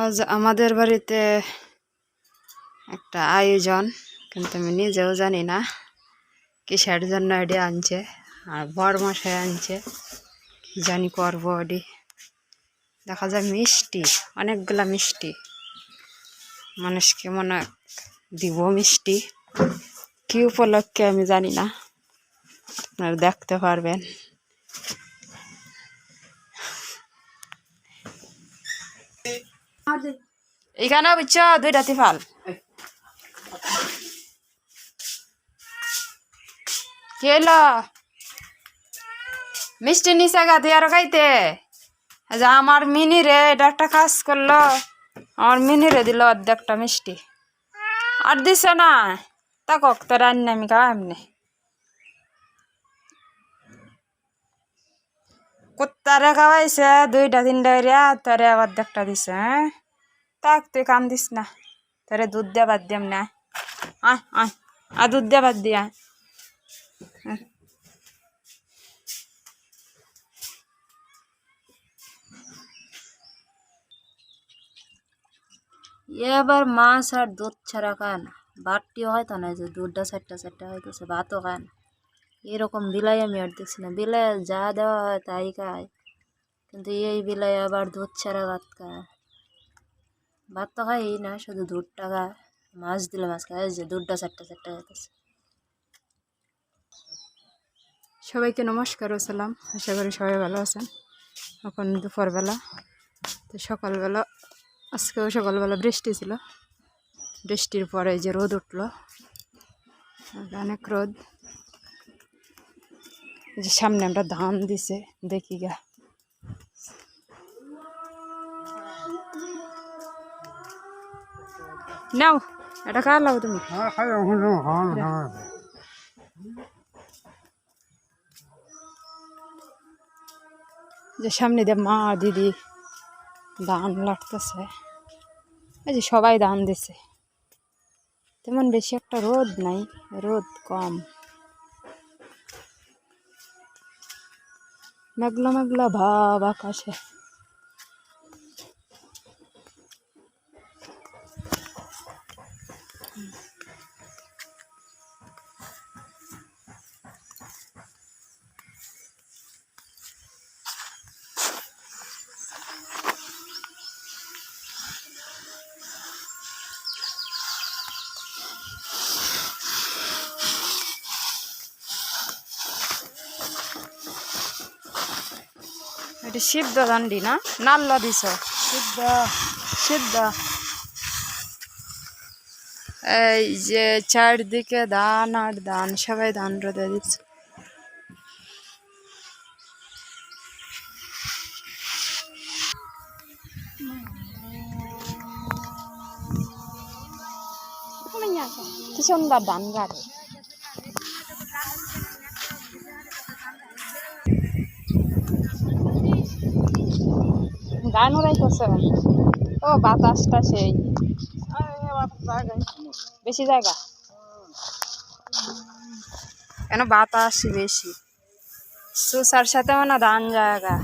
আজ আমাদের বাড়িতে একটা আয়োজন, কিন্তু আমি নিজেও জানি না কিসের জন্য এটি আনছে আর বড় মশাই আনছে, কি জানি করব এটি দেখা যায় মিষ্টি, অনেকগুলা মিষ্টি। মানুষকে মনে দিব মিষ্টি। কি উপলক্ষে আমি জানি না। আপনারা দেখতে পারবেন। এখানে বুঝছ দুইটা তিফাল। কি হইল? মিষ্টি নিচে গা দিয়ে আরও খাইতে। এই আমার মিনি রে, এটা একটা কাজ করল। আমার মিনি রে দিল অর্ধেকটা মিষ্টি। আর দিছে না। তা কক, তো রান্না আমি খাওয়া এমনি। কুত্তারে খাওয়াইছে, দুইটা, তিনটা তোরে দেখটা দিছে হ্যাঁ? তাক তুই কাম দিস না তোরে দুধ দিয়ে বাদ দিয়াম না আয় আয় আ দুধ দিয়ে বাদ দিয়া এবার মাছ আর দুধ ছাড়া খায় না ভাতটিও হয়তো না যে দুধটা চারটা চারটা হয়তো ভাতও খায় না এরকম বিলাই আমি আর দেখছি না বিলাই যা দেওয়া হয় তাই খায় কিন্তু এই বিলাই আবার দুধ ছাড়া ভাত খায় ভাত তো খাই না, শুধু দুধটা খায় মাছ দিলে মাছ খায়, এই যে দুধটা চারটা চারটা হইতেছে। সবাইকে নমস্কার ও সালাম আশা করি সবাই ভালো আছেন। এখন দুপুরবেলা, তো সকালবেলা, আজকেও সকালবেলা বৃষ্টি ছিল। বৃষ্টির পরে যে রোদ উঠল অনেক রোদ। যে সামনে আমরা ধান দিছে, দেখি গা। নাও এটা কার লাও তুমি। যে সামনে দিয়ে মা দিদি ধান লাটতেছে এই যে সবাই ধান দিছে। তেমন বেশি একটা রোদ নাই রোদ কম। মেঘলা মেঘলা ভাব আকাশে। এটা সিদ্ধ দান্ডি না? নাল্লা দিছ। সিদ্ধ সিদ্ধ। এই যে চারদিকে ধান আর ধান সবাই ধান রোদে দিচ্ছে। কি সুন্দর ধান গাড়ি। গান উড়াইতেছে। ও, বাতাসটা সেই। বেশি জায়গা? কেন বাতাস বেশি? সুসার সাথে মানে দান জায়গা।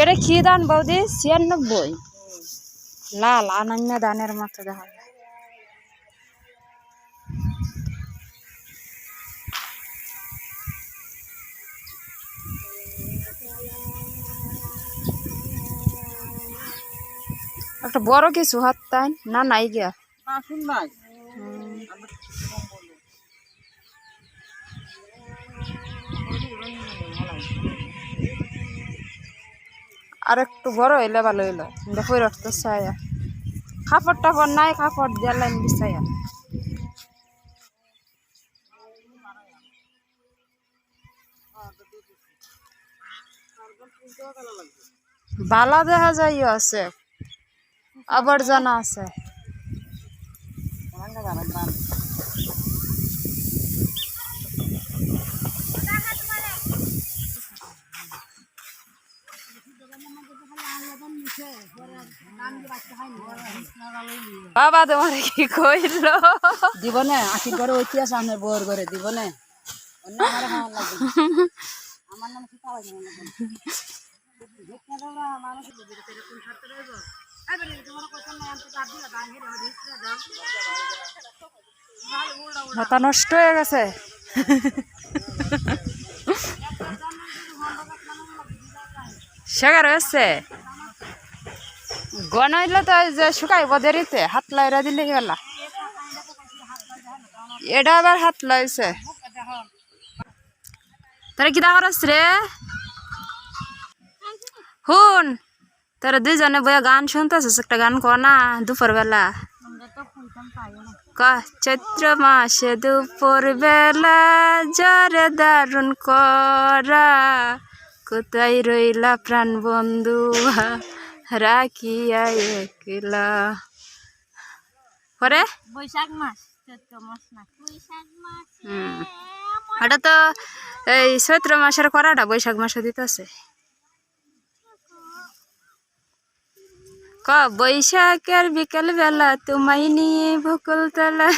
এটা কি দান বৌদি? ছিয়ানব্বই। লাল অনন্য ধানের মতো দেখা একটা বড় কিছু হাত তাই না? নাই গিয়া। আর একটু বড় হইলে ভালো হইল। দেখো রক্ত ছায়া। কাপড় টাপড় নাই কাপড় দিয়ে লাইন বিছাইয়া বালা দেখা যায় আছে। আবার জানা আছে। বাবা, তোমার কি কইলো? দিব না আশি করে ঐতিহাস আমার বউর ঘরে। দিব না আমার নাম কি খাওয়া যাবে না। মাথা নষ্ট হয়ে গেছে। সেগার হয়েছে। গন তো যে শুকাইব দেরিতে, হাত লাইরা দিলে গেলা এটা আবার হাত লাইছে। তারা কি দেখা রে? হুন। তারা দুইজনে বইয়া গান শুনতেছিস একটা গান কর না দুপুর বেলা ক চৈত্র মাসে দুপুর বেলা জরে দারুণ করা কোথায় রইলা প্রাণ বন্ধু রাখিয়া একলা। পরে? বৈশাখ মাস চৈত্র মাস না। বৈশাখ মাস হুম। ওটা তো এই চৈত্র মাসের করাটা বৈশাখ মাসে দিতেছে। বৈশাখের বিকেল বেলা তোমায় নিয়ে বকুল তলা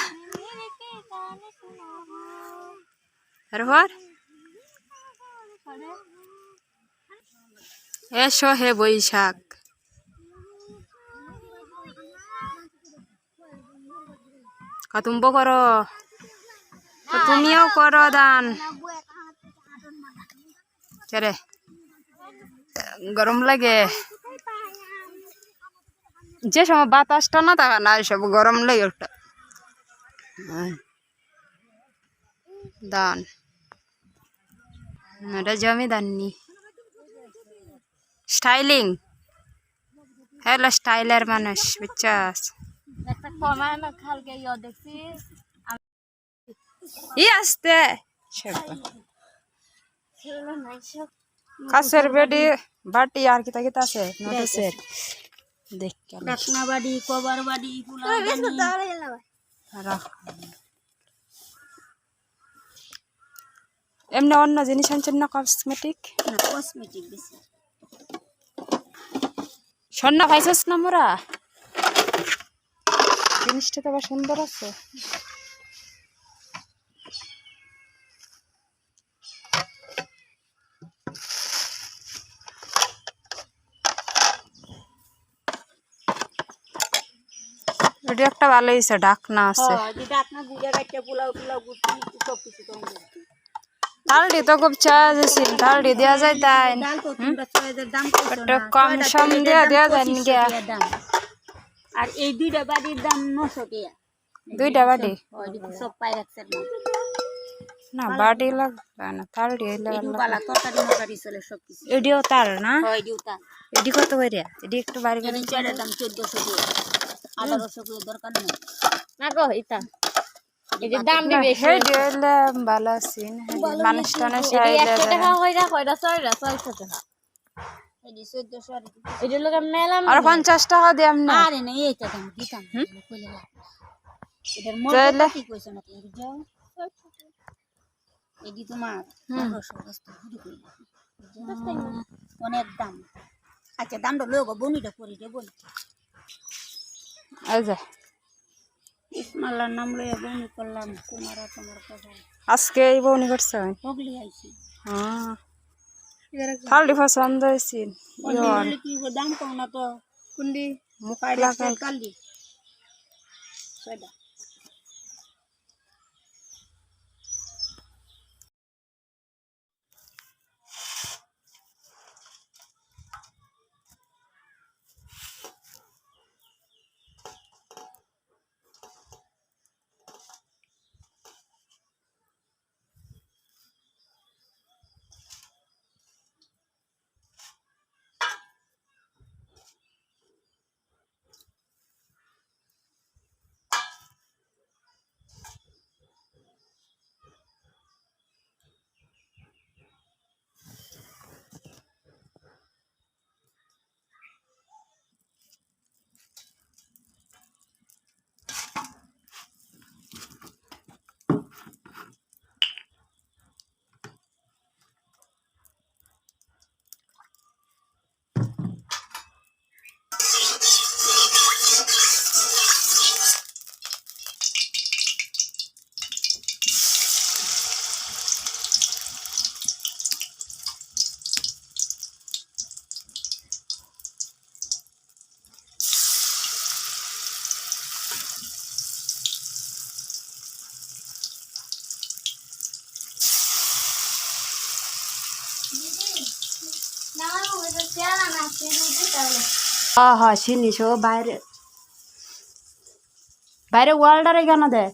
এসো হে বৈশাখ। কাতুম্ব করো। তুমিও করো দান। গরম লাগে। যে সময় বাতাসটা না থাকে না সব গরম লাগে ওটা দান। এটা জমিদার নি স্টাইলিং। হ্যালো স্টাইলের মানুষ বুঝছাস? একটা ই আসতে। কাছের বেডি বাটি আর কিতা কিতা আছে। নোটিসের বাড়ি কবার বাড়ি এমনি অন্য জিনিস আনছেন না কসমেটিক না কসমেটিক বেশি। স্বর্ণ পাইছিস না মোরা? জিনিসটা তো আবার সুন্দর আছে। এটা একটা ভালো হয়েছে ডাকনা আছে। হ্যাঁ কিছু তো খুব চা তালডি দেওয়া যায় তাই। একটু কম সম দিয়া দাম দেওয়া যায় 25 নাকি? আর এই দুইটা বাড়ির দাম নশো দুইটা দিকে সব পাই রাখছে না। বাটি লাগবে না তরকারি চলে সব কিছু এডিও তাল না? হয় এডি কত করে এডি একটু বাড়ি করে দাম চোদ্দশো দরকার নেই। না গো ইতা এই যে দাম দিবে ভালো মানুষ টাকা টাকা। আর পঞ্চাশ টাকা দিয়াম না। আরে না এইটা দাম দিতাম কইলে এটার তাহলে? কি কইছ না যাও তোমার অনেক দাম। আচ্ছা দামটা লোক বনিটা করি দে বলি এই যে ইসমাল্লার নাম লইয়া বনি করলাম আর তোমার কথা। আজকে এই বৌনি করছে পগলি আইছি। হ্যাঁ। তালডি পছন্দ হয়েছে বলি কি দাম কম না তো? কুন্ডি মুখ কালি ছয়টা। হ্যাঁ হ চিনিস ও বাইরে বাইরে ওয়ার্ল্ডারে কেন দেয়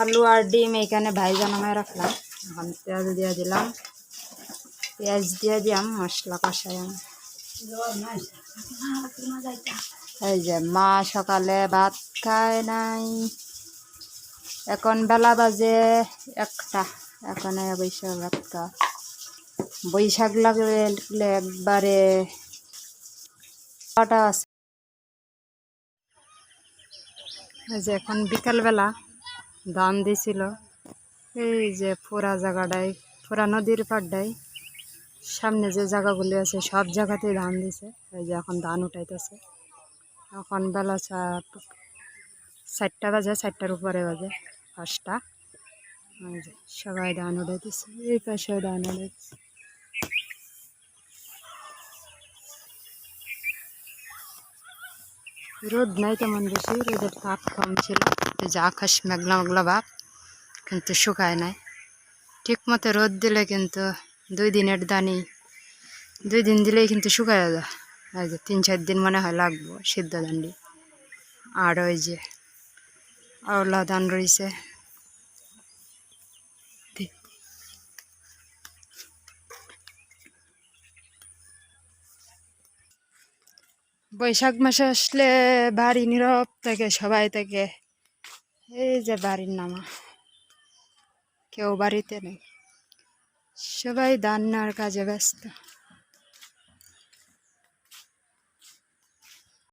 আলু আর ডিম এখানে ভাইজা নামায় রাখলাম। এখন পেঁয়াজ দিয়ে দিলাম। পেঁয়াজ দিয়ে দিলাম মশলা কষাই এই যে মা সকালে ভাত খায় নাই। এখন বেলা বাজে একটা। এখন বৈশাখ ভাত খা বৈশাখ লাগলে একবারে কটা আছে। যে এখন বিকালবেলা ধান দিছিল। এই যে পুরা জায়গাটায়, পুরা নদীর পাড়টায়, সামনে যে জায়গাগুলি আছে, সব জায়গাতে ধান দিছে। এই যে এখন ধান উঠাইতেছে। এখন বেলা চারটা বাজে, চারটার উপরে বাজে, পাঁচটা। সবাই ধান উঠাইতেছে। এই পাশেও ধান উঠাইতেছে। রোদ নাই তেমন বেশি, রোদের তাপ কম ছিল। এই যে আকাশ মেঘলা মেঘলা ভাব, কিন্তু শুকায় নাই। ঠিক মতো রোদ দিলে কিন্তু দুই দিনের দানি, দুই দিন দিলেই কিন্তু শুকায় যায়। এই যে তিন চার দিন মনে হয় লাগবো সিদ্ধ দান্ডি। আর ওই যে আওলা ধান রয়েছে বৈশাখ মাসে আসলে বাড়ি নীরব থাকে, সবাই থাকে। এই যে বাড়ির নামা। কেউ বাড়িতে নেই। সবাই দান্নার কাজে ব্যস্ত।